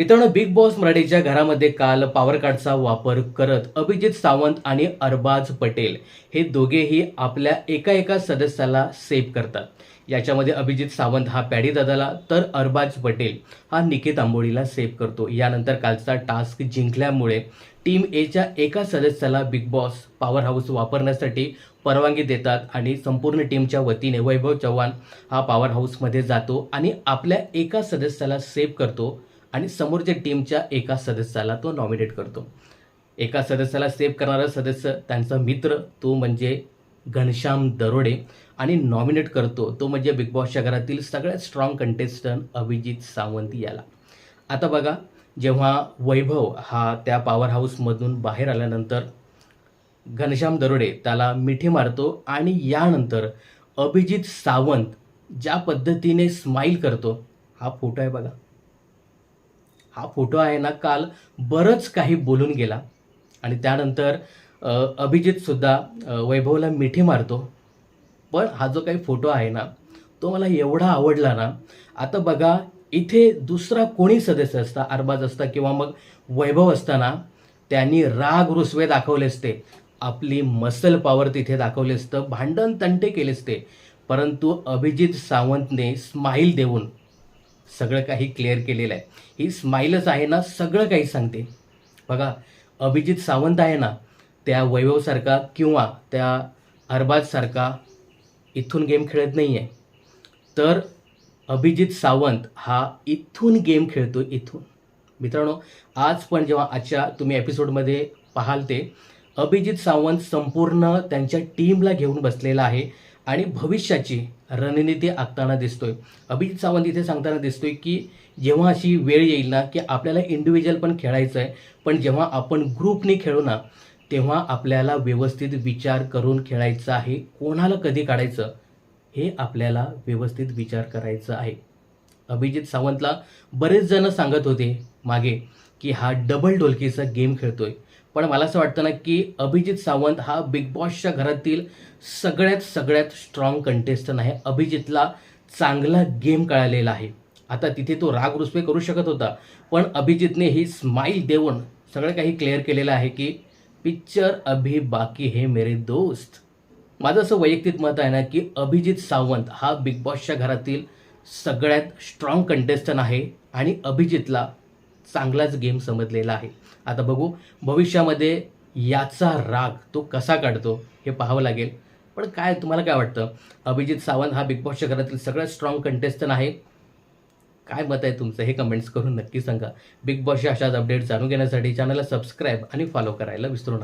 मित्रांनो big boss मराठीच्या घरामध्ये काल पॉवर कार्डचा वापर करत अभिजित सावंत आणि अरबाज पटेल हे दोघेही आपल्या एका एका सदस्याला सेव्ह करतात. याच्यामध्ये अभिजित सावंत हा पॅडी दादाला तर अरबाज पटेल हा निकेत आंबोळीला सेव्ह करतो. यानंतर कालचा टास्क जिंकल्यामुळे टीम एच्या एका सदस्याला बिग बॉस पॉवर हाऊस वापरण्यासाठी परवानगी देतात आणि संपूर्ण टीमच्या वतीने वैभव चव्हाण हा पॉवर हाऊसमध्ये जातो आणि आपल्या एका सदस्याला सेव्ह करतो. आणि समोरच्या टीमच्या एका सदस्याला तो नॉमिनेट करतो. एका सदस्याला सेव्ह करणारा सदस्य त्यांचा मित्र तो म्हणजे घनश्याम दरोडे. आणि नॉमिनेट करतो तो म्हणजे बिग बॉसच्या घरातील सगळ्यात स्ट्रॉंग कंटेस्टंट अभिजित सावंत याला. आता बघा जेव्हा वैभव हा त्या पॉवर हाऊसमधून बाहेर आल्यानंतर घनश्याम दरोडे त्याला मिठी मारतो आणि यानंतर अभिजित सावंत ज्या पद्धतीने स्माईल करतो हा फोटो आहे बघा. हा फोटो आहे ना काल बरंच काही बोलून गेला. आणि त्यानंतर अभिजितसुद्धा वैभवला मिठी मारतो. पण हा जो काही फोटो आहे ना तो मला एवढा आवडला ना आता बघा इथे दुसरा कोणी सदस्य असता अरबाज असता किंवा मग वैभव असताना त्यांनी राग रुसवे दाखवले असते. आपली मसल पॉवर तिथे दाखवले असतं. भांडण तंटे केले असते. परंतु अभिजित सावंतने स्माईल देऊन सगळं काही क्लिअर केलेलं आहे. ही स्माईलच आहे ना सगळं काही सांगते. बघा अभिजित सावंत आहे ना त्या वैभवसारखा किंवा त्या अरबाजसारखा इथून गेम खेळत नाही आहे तर अभिजित सावंत हा इथून गेम खेळतो इथून. मित्रांनो आज पण जेव्हा आजच्या तुम्ही एपिसोडमध्ये पाहाल ते अभिजित सावंत संपूर्ण त्यांच्या टीमला घेऊन बसलेला आहे. आणि भविष्याची रणनीती आखताना दिसतोय. अभिजित सावंत इथे सांगताना दिसतोय की जेव्हा अशी वेळ येईल ना की आपल्याला इंडिव्हिज्युअल पण खेळायचं आहे पण जेव्हा आपण ग्रुपने खेळू ना तेव्हा आपल्याला व्यवस्थित विचार करून खेळायचं आहे. कोणाला कधी काढायचं? हे आपल्याला व्यवस्थित विचार करायचा आहे. अभिजित सावंतला बरेच जण सांगत होते मागे की हा डबल ढोलकीचा गेम खेळतोय. पण मला असं वाटतं ना की अभिजित सावंत हा बिग बॉसच्या घरातील सगळ्यात सगळ्यात स्ट्रॉंग कंटेस्टंट आहे. अभिजितला चांगला गेम कळालेला आहे. आता तिथे तो राग रुसवे करू शकत होता. पण अभिजितने ही स्माईल देऊन सगळं काही क्लिअर केलेलं आहे की पिक्चर अभी बाकी हे मेरे दोस्त. माझं असं वैयक्तिक मत आहे ना की अभिजित सावंत हा बिग बॉसच्या घरातील सगळ्यात स्ट्रॉंग कंटेस्टंट आहे आणि अभिजितला चांगलाच गेम समजलेला आहे. आता बघू भविष्यामध्ये याचा राग तो कसा काढतो हे पाहावं लागेल. पण काय तुम्हाला काय वाटतं? अभिजित सावंत हा बिग बॉसच्या घरातील सगळ्यात स्ट्रॉंग कंटेस्टंट आहे. काय मत आहे तुमचं? हे कमेंट्स करून नक्की सांगा. बिग बॉसच्या अशाच अपडेट जाणून घेण्यासाठी चॅनलला सबस्क्राईब आणि फॉलो करायला विसरू नका.